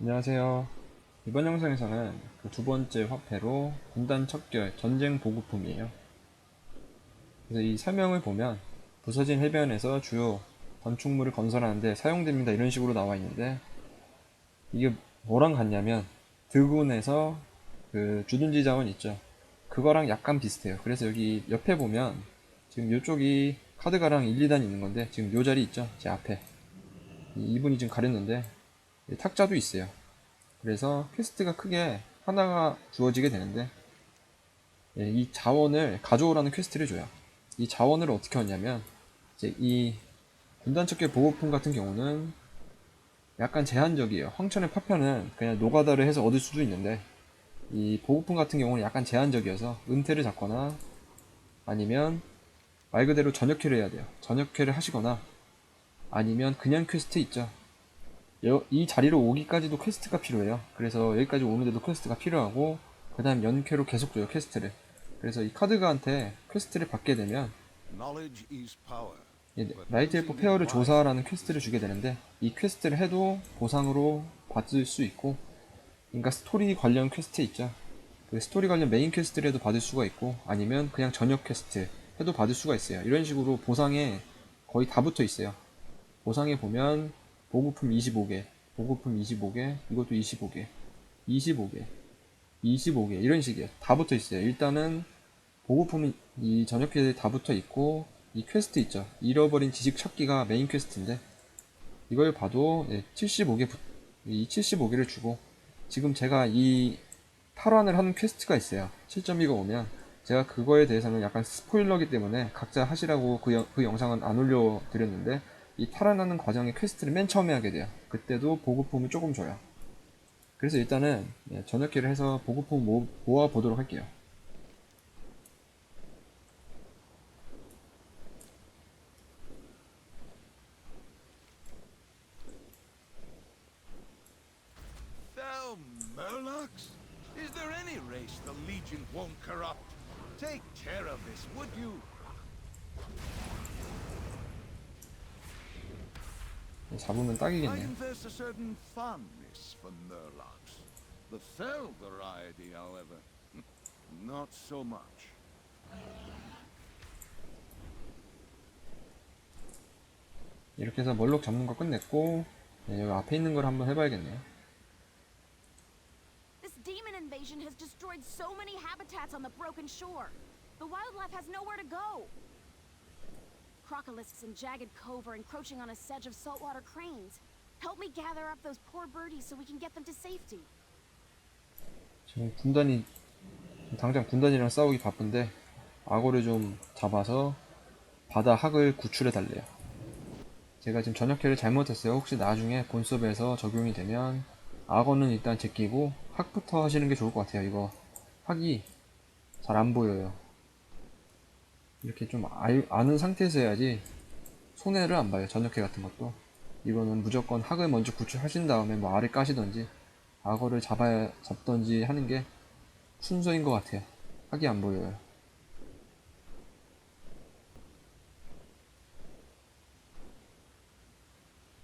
안녕하세요. 이번 영상에서는 그 두 번째 화폐로 군단 척결 전쟁 보급품이에요. 그래서 이 설명을 보면 부서진 해변에서 주요 건축물을 건설하는데 사용됩니다 이런 식으로 나와 있는데 이게 뭐랑 같냐면 드군에서 그 주둔지 자원 있죠. 그거랑 약간 비슷해요. 그래서 여기 옆에 보면 지금 이쪽이 카드가랑 1, 2단 있는 건데 지금 요 자리 있죠. 제 앞에 이- 이분이 지금 가렸는데 이 탁자도 있어요. 그래서 퀘스트가 크게 하나가 주어지게 되는데 예, 이 자원을 가져오라는 퀘스트를 줘요. 이 자원을 어떻게 하냐면 이제 이 군단척결 보호품 같은 경우는 약간 제한적이에요. 황천의 파편은 그냥 노가다를 해서 얻을 수도 있는데 이 보호품 같은 경우는 약간 제한적이어서 은퇴를 잡거나 아니면 말 그대로 전역회를 해야 돼요. 전역회를 하시거나 아니면 그냥 퀘스트 있죠. 여- 이 자리로 오기까지도 퀘스트가 필요해요. 그래서 여기까지 오는데도 퀘스트가 필요하고 그 다음 연캐로 계속 줘요 퀘스트를. 그래서 이 카드가한테 퀘스트를 받게 되면 power. 이 라이트 엘프 페어를 조사하라는 퀘스트를 주게 되는데 이 퀘스트를 해도 보상으로 받을 수 있고 그러니까 스토리 관련 퀘스트 있죠. 그 스토리 관련 메인 퀘스트를 해도 받을 수가 있고 아니면 그냥 전역 퀘스트 해도 받을 수가 있어요. 이런 식으로 보상에 거의 다 붙어 있어요. 보상에 보면 보급품 25개, 보급품 25개, 이것도 25개, 25개, 25개 이런 식이에요. 다 붙어 있어요. 일단은 보급품이 이 퀘스트에 다 붙어 있고 이 퀘스트 있죠. 잃어버린 지식 찾기가 메인 퀘스트인데 이걸 봐도 75개 이 75개를 주고 지금 제가 이 탈환을 하는 퀘스트가 있어요. 7.2가 오면 제가 그거에 대해서는 약간 스포일러기 때문에 각자 하시라고 그, 영- 그 영상은 안 올려드렸는데 이 탈환하는 과정의 퀘스트를 맨 처음에 하게 돼요. 그때도 보급품을 조금 줘요. 그래서 일단은 예, 전역기를 해서 보급품 모, 모아 보도록 할게요. 예, 잡으면 I 딱이겠네요. confess a certain fondness for Murlocs. The fell variety, however, not so much. 이렇게 해서 멀록 잡는 거 끝냈고 예, 여기 앞에 있는 걸 한번 해봐야겠네요. This demon invasion has destroyed so many habitats on the broken shore. The wildlife has nowhere to go. Crocolisks in Jagged Cove are encroaching on a sedge of saltwater cranes. Help me gather up those poor birdies so we can get them to safety. 지금 군단이 당장 군단이랑 싸우기 바쁜데 악어를 좀 잡아서 바다 학을 구출해 달래요. 제가 지금 전역회를 잘못했어요. 혹시 나중에 본섭에서 적용이 되면 악어는 일단 제끼고 학부터 하시는 게 좋을 것 같아요. 이거 학이 잘 안 보여요. 이렇게 좀 알, 아는 상태에서 해야지 손해를 안 봐요. 전역회 같은 것도. 이거는 무조건 학을 먼저 구출하신 다음에 뭐 알을 까시던지 악어를 잡아야 잡던지 하는 게 순서인 것 같아요. 학이 안 보여요.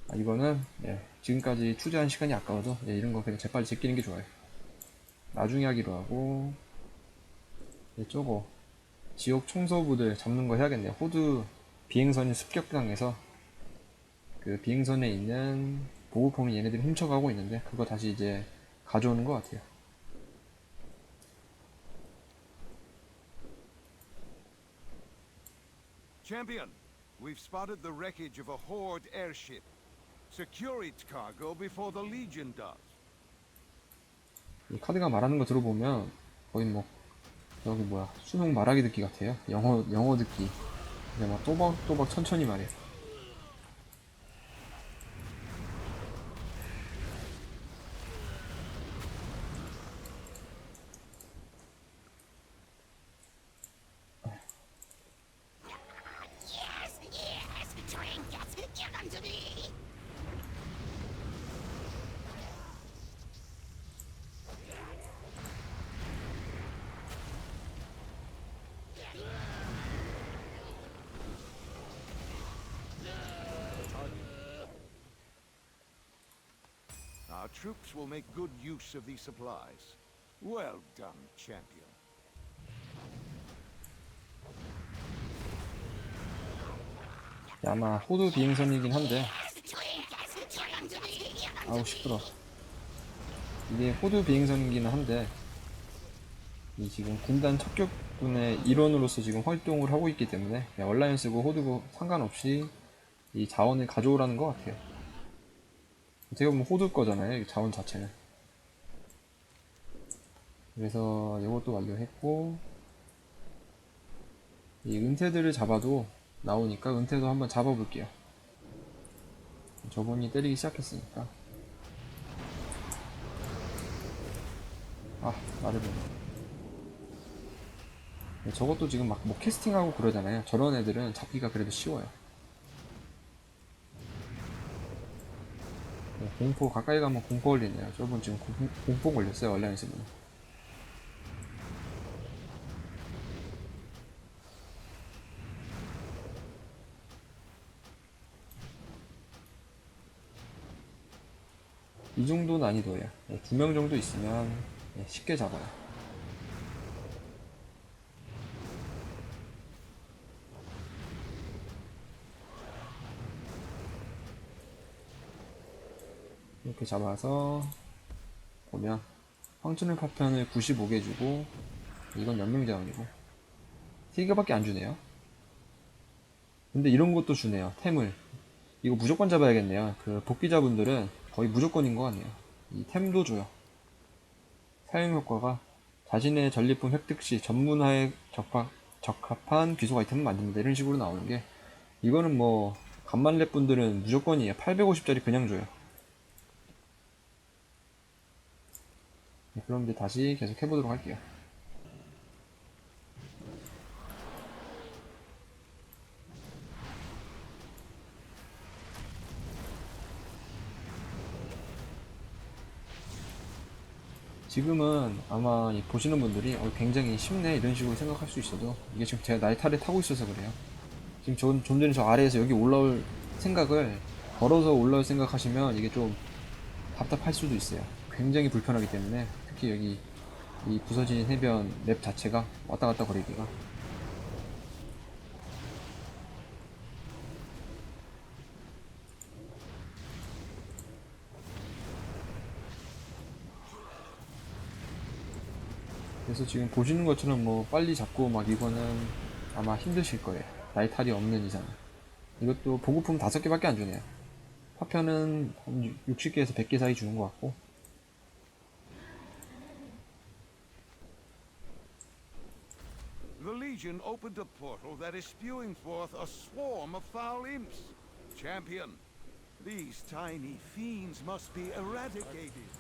아, 이거는 예, 지금까지 투자한 시간이 아까워서 예, 이런 거 그냥 재빨리 제끼는 게 좋아요. 나중에 하기로 하고 예, 저거 지역 청소부들 잡는 거 해야겠네요. 호두 비행선이 습격당해서 그 비행선에 있는 보급품이 얘네들이 훔쳐가고 있는데 그거 다시 이제 가져오는 것 같아요. Champion, we've spotted the wreckage of a Horde airship. Secure its cargo before the Legion does. 이 카드가 말하는 거 들어보면 거의 뭐 여기 뭐야 수능 말하기 듣기 같아요. 영어 영어 듣기. 그냥 막 또박또박 천천히 말해. Yes, yes, trinkets, give them to me. Our troops will make good use of these supplies. Well done, champion. 아마 호두 비행선이긴 한데. 아우 시끄러. 이게 호두 비행선이기는 한데 이 지금 군단 척격군의 일원으로서 지금 활동을 하고 있기 때문에 그냥 얼라이언스고 호두고 상관없이 이 자원을 가져오라는 것 같아요. 어떻게 보면 호두 거잖아요, 이 자원 자체는. 그래서 이것도 완료했고 이 은퇴들을 잡아도 나오니까 은퇴도 한번 잡아볼게요. 저분이 때리기 시작했으니까. 아, 말해보네. 네, 저것도 지금 막 뭐 캐스팅하고 그러잖아요. 저런 애들은 잡기가 그래도 쉬워요. 네, 공포, 가까이 가면 공포 걸리네요. 저분 지금 공, 공포 걸렸어요, 분. 이 정도 난이도예요. 두명 정도 있으면 네, 쉽게 잡아요. 이렇게 잡아서 보면 황천의 파편을 95개 주고 이건 연명 자원이고 3개밖에 안 주네요. 근데 이런 것도 주네요. 템을 이거 무조건 잡아야겠네요. 그 복귀자분들은 거의 무조건인 것 같네요. 이 템도 줘요. 사용 효과가 자신의 전리품 획득 시 전문화에 적합, 적합한 귀속 아이템을 만든다. 이런 식으로 나오는 게 이거는 뭐 간만렙 분들은 무조건이에요. 850짜리 그냥 줘요. 네, 그럼 이제 다시 계속 해보도록 할게요. 지금은 아마 이 보시는 분들이 어, 굉장히 쉽네 이런 식으로 생각할 수 있어도 이게 지금 제가 날타를 타고 있어서 그래요. 지금 저, 좀 전에 저 아래에서 여기 올라올 생각을 걸어서 올라올 생각하시면 이게 좀 답답할 수도 있어요. 굉장히 불편하기 때문에 특히 여기 이 부서진 해변 맵 자체가 왔다 갔다 거리기가 그래서 지금 보시는 것처럼 뭐 빨리 잡고 막 이거는 아마 힘드실 거예요. 나이탈이 없는 이상. 이것도 보급품 다섯 개밖에 안 주네요. 파편은 한 60개에서 100개 사이 주는 것 같고. The Legion opened a portal that is spewing forth a swarm of foul imps. Champion, these tiny fiends must be eradicated.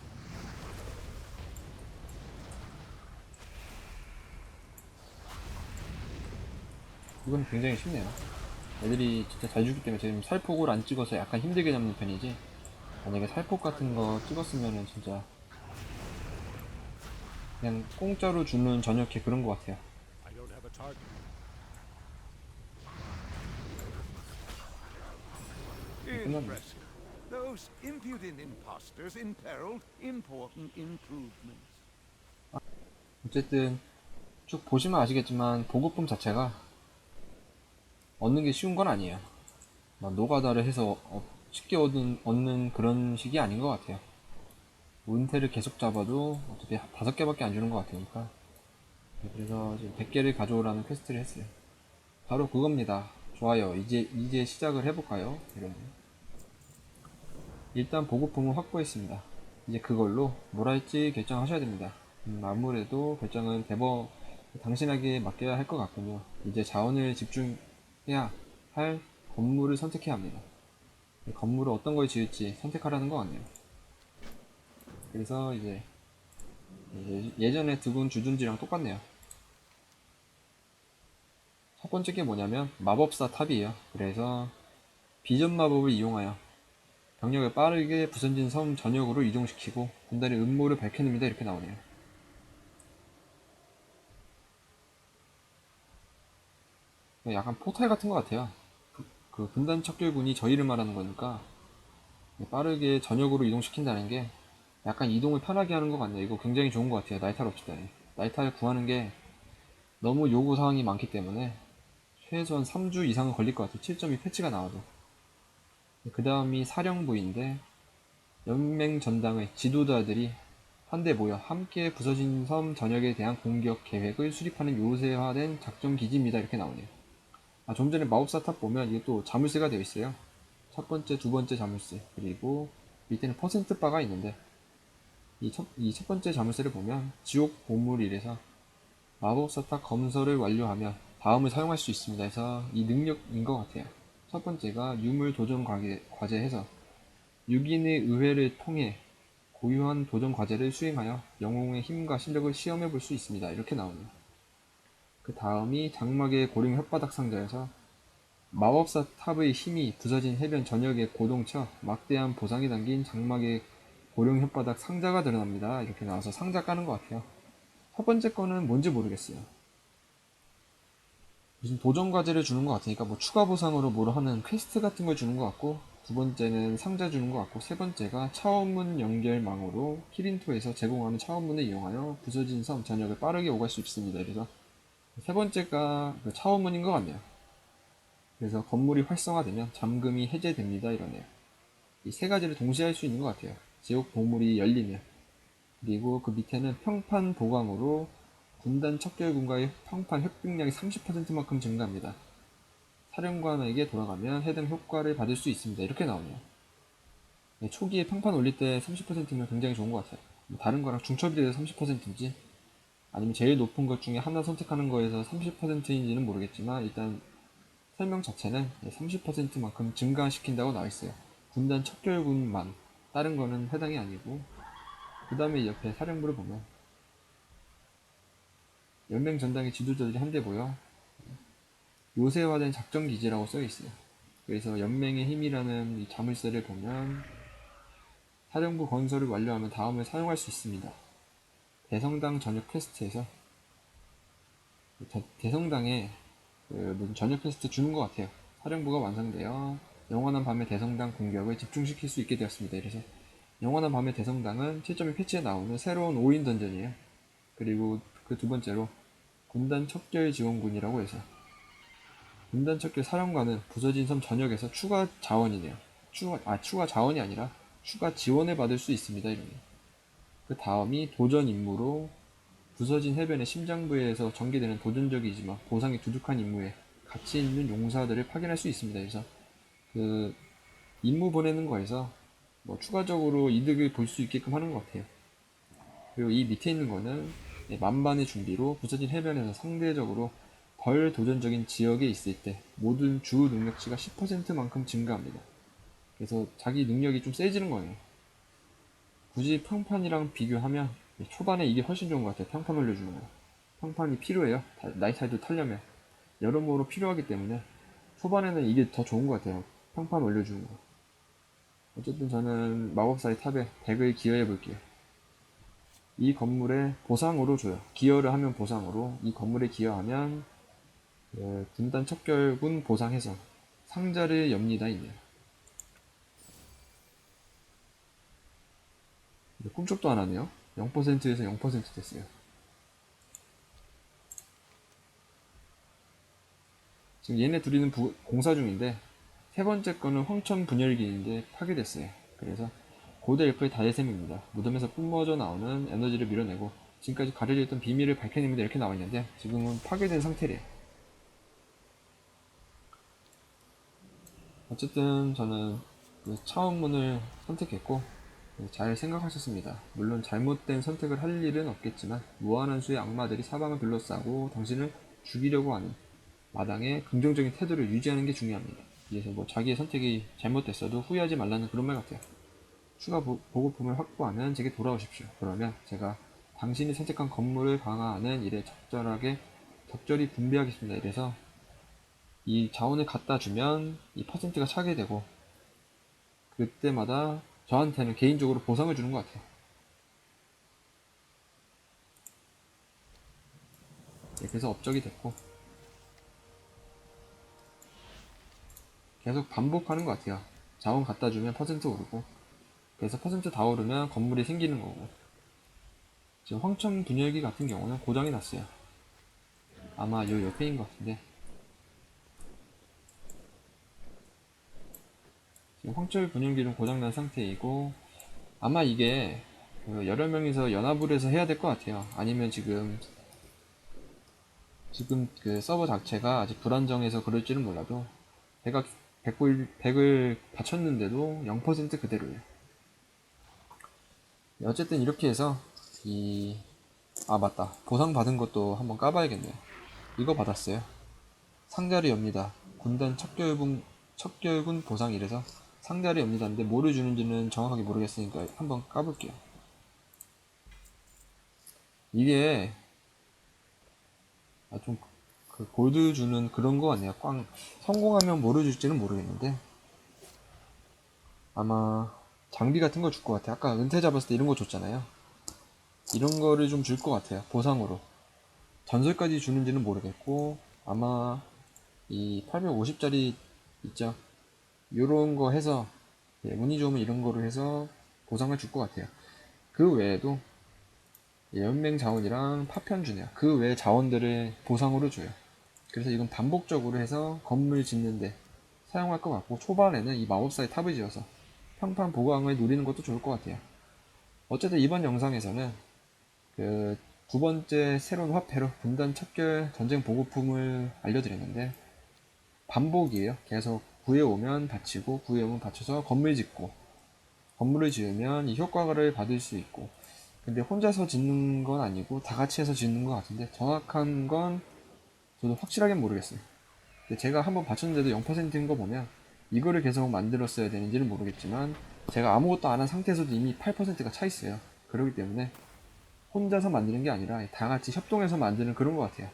이건 굉장히 쉽네요. 애들이 진짜 잘 주기 때문에 지금 살폭을 안 찍어서 약간 힘들게 잡는 편이지. 만약에 살폭 같은 거 찍었으면은 진짜 그냥 공짜로 주는 저녁회 그런 것 같아요. Those impudent imposters imperiled important improvements. 어쨌든 쭉 보시면 아시겠지만 보급품 자체가 얻는 게 쉬운 건 아니에요. 막 노가다를 해서 어- 쉽게 얻는, 얻는 그런 식이 아닌 것 같아요. 은퇴를 계속 잡아도 어차피 다섯 개밖에 안 주는 것 같으니까. 네, 그래서 지금 100개를 가져오라는 퀘스트를 했어요. 바로 그겁니다. 좋아요. 이제, 이제 시작을 해볼까요? 이러면. 일단 보급품은 확보했습니다. 이제 그걸로 뭘 할지 결정하셔야 됩니다. 음, 아무래도 결정은 대버 당신에게 맡겨야 할 것 같군요. 이제 자원을 집중해야 할 건물을 선택해야 합니다. 이 건물을 어떤 걸 지을지 선택하라는 것 같네요. 그래서 이제 예- 예전에 두군 주둔지랑 똑같네요. 첫 번째 게 뭐냐면 마법사 탑이에요. 그래서 비전 마법을 이용하여 병력을 빠르게 부서진 섬 전역으로 이동시키고 군단의 음모를 밝혀냅니다. 이렇게 나오네요. 약간 포탈 같은 것 같아요. 그, 그 군단 척결군이 저희를 말하는 거니까 빠르게 전역으로 이동시킨다는 게 약간 이동을 편하게 하는 것 같네요. 이거 굉장히 좋은 것 같아요. 나이탈 없시다니. 나이탈 구하는 게 너무 요구 사항이 많기 때문에 최소한 3주 이상은 걸릴 것 같아요. 7.2 패치가 나와도. 그 다음이 사령부인데 연맹 전당의 지도자들이 한데 모여 함께 부서진 섬 전역에 대한 공격 계획을 수립하는 요새화된 작전 기지입니다. 이렇게 나오네요. 아, 좀 전에 마법사 탑 보면 이게 또 자물쇠가 되어 있어요. 첫 번째, 두 번째 자물쇠, 그리고 밑에는 퍼센트 바가 있는데 이 첫, 이 첫 번째 자물쇠를 보면 지옥 보물 이래서 마법사 탑 검설을 완료하면 다음을 사용할 수 있습니다. 해서 이 능력인 것 같아요. 첫 번째가 유물 도전 과제, 과제해서 6인의 의회를 통해 고유한 도전 과제를 수행하여 영웅의 힘과 실력을 시험해 볼 수 있습니다. 이렇게 나오네요. 그 다음이 장막의 고령 혓바닥 상자에서 마법사 탑의 힘이 부서진 해변 전역에 고동쳐 막대한 보상이 담긴 장막의 고령 혓바닥 상자가 드러납니다. 이렇게 나와서 상자 까는 것 같아요. 첫 번째 거는 뭔지 모르겠어요. 무슨 도전 과제를 주는 것 같으니까 뭐 추가 보상으로 뭐로 하는 퀘스트 같은 걸 주는 것 같고 두 번째는 상자 주는 것 같고 세 번째가 차원문 연결망으로 키린토에서 제공하는 차원문을 이용하여 부서진 섬 전역을 빠르게 오갈 수 있습니다. 그래서 세 번째가 그 차원문인 것 같네요. 그래서 건물이 활성화되면 잠금이 해제됩니다. 이러네요. 이 세 가지를 동시에 할 수 있는 것 같아요. 지옥 보물이 열리면 그리고 그 밑에는 평판 보강으로 군단 척결군과의 평판 획득량이 30%만큼 증가합니다. 사령관에게 돌아가면 해당 효과를 받을 수 있습니다. 이렇게 나오네요. 네, 초기에 평판 올릴 때 30%면 굉장히 좋은 것 같아요. 뭐 다른 거랑 중첩이 돼서 30%인지 아니면 제일 높은 것 중에 하나 선택하는 거에서 30%인지는 모르겠지만 일단 설명 자체는 30%만큼 증가시킨다고 나와 있어요. 군단 척결군만 다른 거는 해당이 아니고 그 다음에 옆에 사령부를 보면 연맹 전당의 지도자들이 한데 모여 요새화된 작전 기지라고 써 있어요. 그래서 연맹의 힘이라는 이 자물쇠를 보면 사령부 건설을 완료하면 다음을 사용할 수 있습니다. 대성당 저녁 퀘스트에서 대- 대성당에 그 저녁 퀘스트 주는 것 같아요. 사령부가 완성되어 영원한 밤의 대성당 공격을 집중시킬 수 있게 되었습니다. 이래서 영원한 밤의 대성당은 7.2 패치에 나오는 새로운 5인 던전이에요. 그리고 그 두 번째로 군단 척결 지원군이라고 해서 군단 척결 사령관은 부서진 섬 전역에서 추가 자원이네요. 추가, 아, 추가 자원이 아니라 추가 지원을 받을 수 있습니다. 이러네요. 그 다음이 도전 임무로 부서진 해변의 심장부에서 전개되는 도전적이지만 보상이 두둑한 임무에 가치 있는 용사들을 파견할 수 있습니다. 그래서 그 임무 보내는 거에서 뭐 추가적으로 이득을 볼 수 있게끔 하는 것 같아요. 그리고 이 밑에 있는 거는 네, 만반의 준비로 부서진 해변에서 상대적으로 덜 도전적인 지역에 있을 때 모든 주 능력치가 10%만큼 증가합니다. 그래서 자기 능력이 좀 세지는 거예요. 굳이 평판이랑 비교하면 초반에 이게 훨씬 좋은 것 같아요. 평판 올려주는 거. 평판이 필요해요. 다- 나이타이도 타려면. 여러모로 필요하기 때문에 초반에는 이게 더 좋은 것 같아요. 평판 올려주는 거. 어쨌든 저는 마법사의 탑에 100을 기여해 볼게요. 이 건물에 보상으로 줘요. 기여를 하면 보상으로. 이 건물에 기여하면 그 군단 척결군 보상 해서 상자를 엽니다. 있네요. 꿈쩍도 안 하네요. 0%에서 0% 됐어요. 지금 얘네 둘이는 부- 공사 중인데 세 번째 거는 황천 분열기인데 파괴됐어요. 그래서 고대 엘프의 다이셈입니다. 무덤에서 뿜어져 나오는 에너지를 밀어내고 지금까지 가려져 있던 비밀을 밝혀냅니다. 이렇게 나와 있는데 지금은 파괴된 상태래요. 어쨌든 저는 그 차원문을 선택했고 네, 잘 생각하셨습니다. 물론 잘못된 선택을 할 일은 없겠지만 무한한 수의 악마들이 사방을 둘러싸고 당신을 죽이려고 하는 마당에 긍정적인 태도를 유지하는 게 중요합니다. 그래서 뭐 자기의 선택이 잘못됐어도 후회하지 말라는 그런 말 같아요. 추가 보, 보급품을 확보하면 제게 돌아오십시오. 그러면 제가 당신이 선택한 건물을 강화하는 일에 적절하게 적절히 분배하겠습니다. 이래서 이 자원을 갖다 주면 이 퍼센트가 차게 되고 그때마다 저한테는 개인적으로 보상을 주는 것 같아요. 네, 그래서 업적이 됐고 계속 반복하는 것 같아요. 자원 갖다 주면 퍼센트 오르고 그래서 퍼센트 다 오르면 건물이 생기는 거고. 지금 황천 분열기 같은 경우는 고장이 났어요. 아마 요 옆에인 것 같은데. 지금 황철 분열기는 고장난 상태이고 아마 이게 그 여러 명이서 연합을 해서 해야 될 것 같아요. 아니면 지금 지금 그 서버 자체가 아직 불안정해서 그럴지는 몰라도 제가 100을, 100을 바쳤는데도 0% 그대로예요. 어쨌든 이렇게 해서 이, 아 맞다. 보상 받은 것도 한번 까봐야겠네요. 이거 받았어요. 상자를 엽니다. 군단 척결군, 척결군 보상 이래서 상자를 엽니다인데 뭐를 주는지는 정확하게 모르겠으니까 한번 까볼게요. 이게 아, 좀, 그, 골드 주는 그런 거 같네요. 꽝, 성공하면 뭐를 줄지는 모르겠는데. 아마, 장비 같은 거 줄 것 같아요. 아까 은퇴 잡았을 때 이런 거 줬잖아요. 이런 거를 좀 줄 것 같아요. 보상으로. 전설까지 주는지는 모르겠고, 아마, 이 850짜리 있죠. 요런 거 해서, 예, 운이 좋으면 이런 거로 해서 보상을 줄 것 같아요. 그 외에도, 예, 연맹 자원이랑 파편 주네요. 그 외 자원들을 보상으로 줘요. 그래서 이건 반복적으로 해서 건물 짓는데 사용할 것 같고 초반에는 이 마법사의 탑을 지어서 평판 보강을 노리는 것도 좋을 것 같아요. 어쨌든 이번 영상에서는 그 두 번째 새로운 화폐로 분단 척결 전쟁 보급품을 알려드렸는데 반복이에요. 계속 구해오면 바치고 구해오면 바쳐서 건물 짓고 건물을 지으면 이 효과를 받을 수 있고 근데 혼자서 짓는 건 아니고 다 같이 해서 짓는 것 같은데 정확한 건 저도 확실하게 모르겠어요. 제가 한번 바쳤는데도 0%인 거 보면 이거를 계속 만들었어야 되는지는 모르겠지만 제가 아무것도 안 한 상태에서도 이미 8%가 차 있어요. 그렇기 때문에 혼자서 만드는 게 아니라 다 같이 협동해서 만드는 그런 것 같아요.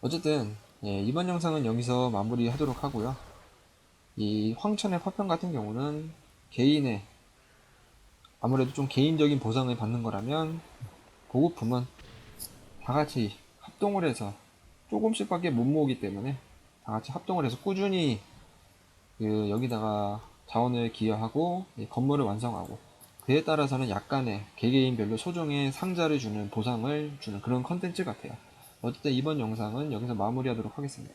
어쨌든 예, 이번 영상은 여기서 마무리하도록 하고요. 이 황천의 파편 같은 경우는 개인의 아무래도 좀 개인적인 보상을 받는 거라면 보급품은 다 같이 합동을 해서 조금씩밖에 못 모으기 때문에 다 같이 합동을 해서 꾸준히 그 여기다가 자원을 기여하고 이 건물을 완성하고 그에 따라서는 약간의 개개인별로 소정의 상자를 주는 보상을 주는 그런 컨텐츠 같아요. 어쨌든 이번 영상은 여기서 마무리하도록 하겠습니다.